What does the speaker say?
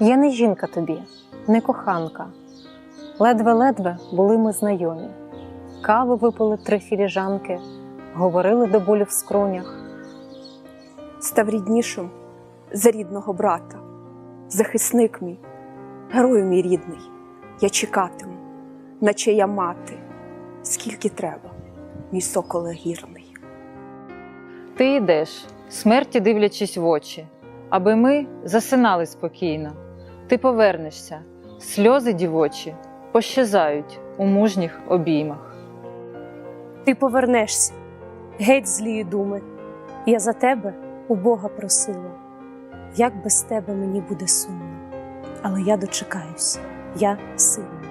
Я не жінка тобі, не коханка. Ледве-ледве були ми знайомі. Кави випили три філіжанки, говорили до болю в скронях. став ріднішим за рідного брата, захисник мій, герою мій рідний, я чекатиму, наче я мати, скільки треба, мій соколе гірний. Ти йдеш, смерті дивлячись в очі, аби ми засинали спокійно. Ти повернешся, сльози дівочі пощезають у мужніх обіймах. Ти повернешся, геть злії думи. Я за тебе у Бога просила. Як без тебе мені буде сумно, але я дочекаюся, я сильна.